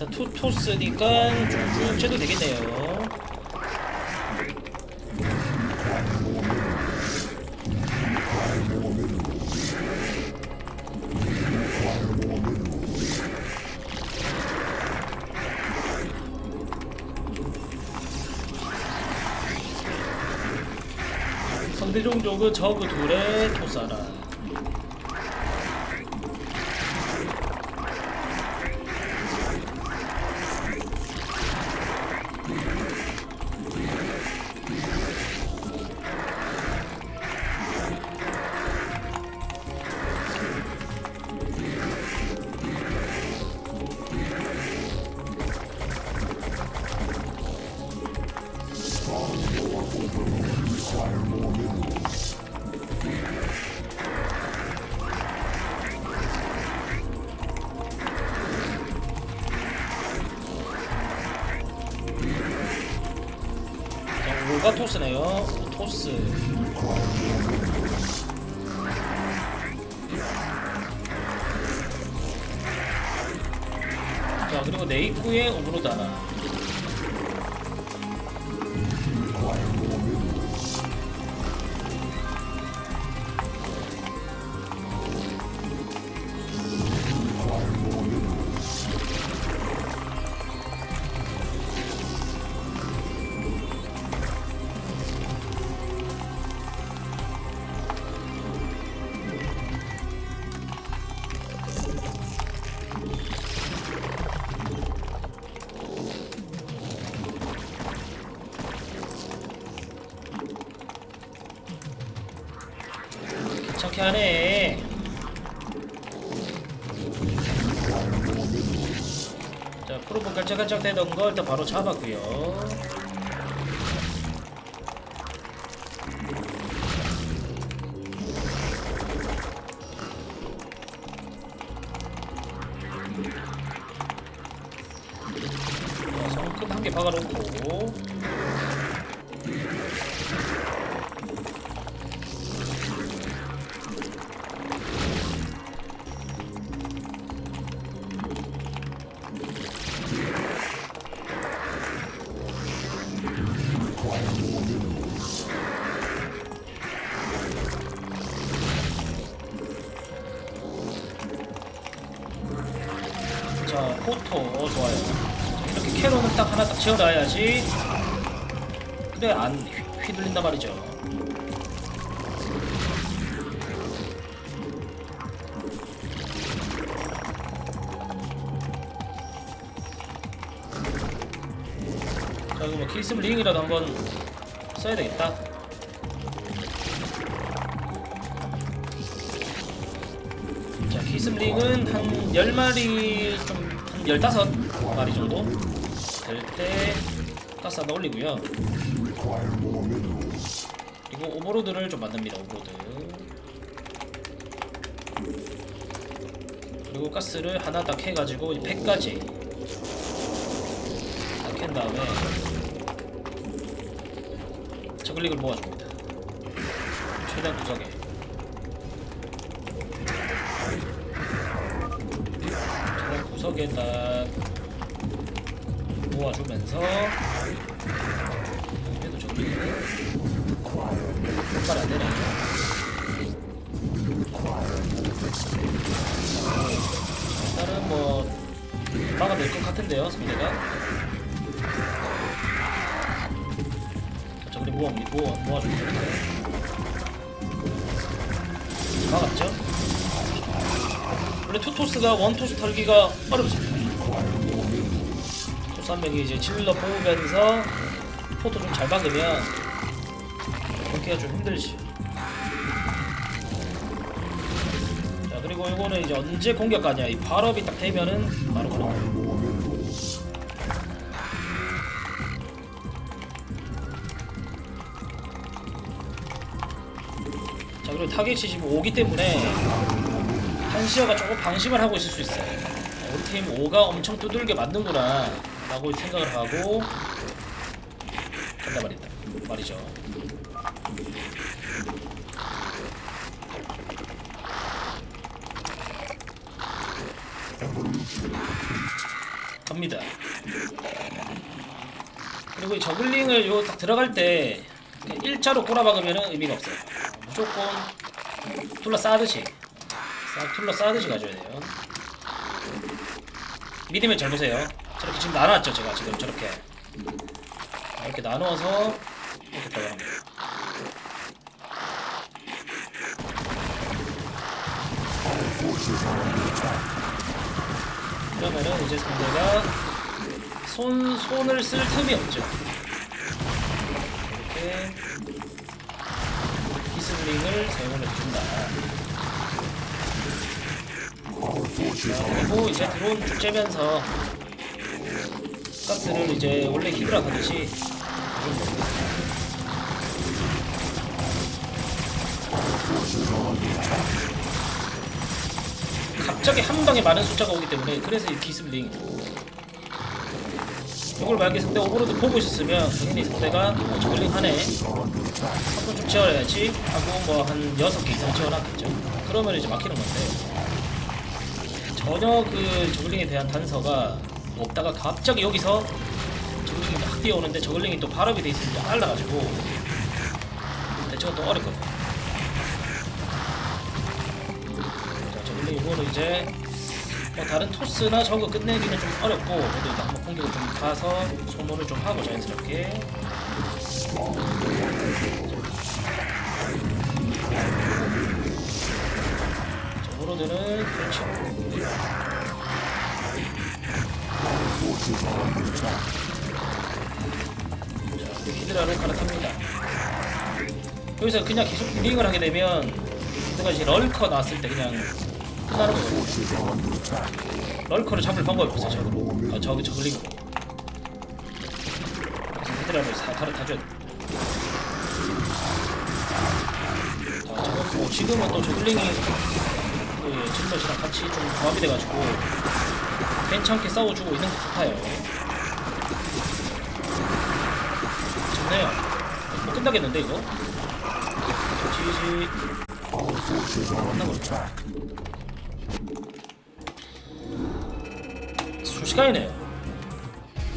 일단 투 토스니까 쭉쭉 쳐도 되겠네요. 상대 종족은 저그 둘의 토사라. 자, 오가 토스네요. 토스. 자, 그리고 오브로드 하나. 괜찮게 하네. 자, 프로브 깔짝깔짝 되던 걸 일단 바로 잡았고요. 자, 성큰 한개 박아놓고 자, 포토 어, 좋아요. 자, 이렇게 캐논을 딱 하나 딱 지어놔야지. 그래 안 휘- 휘둘린단 말이죠. 자, 이거 뭐 키스물 링이라도 한번 써야 되겠다. 자, 키스링은 한 10마리 좀, 한 15마리 정도 될 때 가스 하나 올리고요. 그리고 오버로드를 좀 만듭니다, 오버로드. 그리고 가스를 하나 딱 해가지고 100까지 딱캔 다음에 저글링을 모아줍니다. 최대한 구석에. 구석에 딱 모아주면서 얘도 저글링 말이 안 되네. 일단은 뭐 막아낼 것 같은데요, 상대가. 자, 저글링 모아 모아 모아주면 되는데. 막았죠? 원래 투토스가 원토스 털기가 어렵습니다. 명이 이제 질러 뽑으면서 포토 좀잘 박으면 그렇게가 좀 힘들지. 자 그리고 이거는 이제 언제 공격하냐 이 발업이 딱 되면은 바로 그런. 자 그리고 타겟이 지금 오기 때문에 한시어가 조금 방심을 하고 있을 수 있어요. 어, 우리 팀 5가 엄청 두들겨 맞는구나 라고 생각을 하고 한단 말이다 말이죠. 갑니다. 그리고 이 저글링을 요 딱 들어갈 때 일자로 꼬라박으면 의미가 없어요. 무조건 둘러싸듯이 싹 둘러싸듯이 가줘야 돼요. 믿으면 잘 보세요. 저렇게 지금 나눴죠, 제가 지금 저렇게 이렇게 나누어서 이렇게 들어갑니다. 그러면은 이제 상대가 손 손을 쓸 틈이 없죠. 이렇게 기슬링을 사용을 해준다. 그리고 이제 드론 쭉 째면서 가스를 이제 원래 히드라 가듯이. 갑자기 한 방에 많은 숫자가 오기 때문에 그래서 이 기슬링 이걸 만약에 상대 오버로드 보고 있었으면 당연히 상대가 어, 저글링 하네. 한번 좀 지어야지 하고 뭐 한 6개 이상 지어놨겠죠. 그러면 이제 막히는 건데 전혀 그 저글링에 대한 단서가 없다가 갑자기 여기서 저글링이 막 뛰어오는데 저글링이 또 발업이 돼 있으면 빨라가지고 대처가 또 어렵거든요 자, 저글링 이거는 이제 뭐 다른 토스나 저거 끝내기는 좀 어렵고 그래도 한번 공격을 좀 가서 소모를 좀 하고 자연스럽게 히드라로 갈아탑니다. 여기서 그냥 계속 링을 하게 되면 내가 이제 럴커 나왔을 때 그냥 끝나는 거거든요 럴커를 잡을 방법이 없어 적으로 아, 저기 저글링으로 그래서 히드라를 사 갈아타줘야 돼 자, 저거 뭐 지금은 또 저글링이 그 질럿이랑 같이 좀 조합이 돼가지고 괜찮게 싸워주고 있는 것 같아요 끝나겠는데 이거? 지지 끝나버렸죠 순식간이네요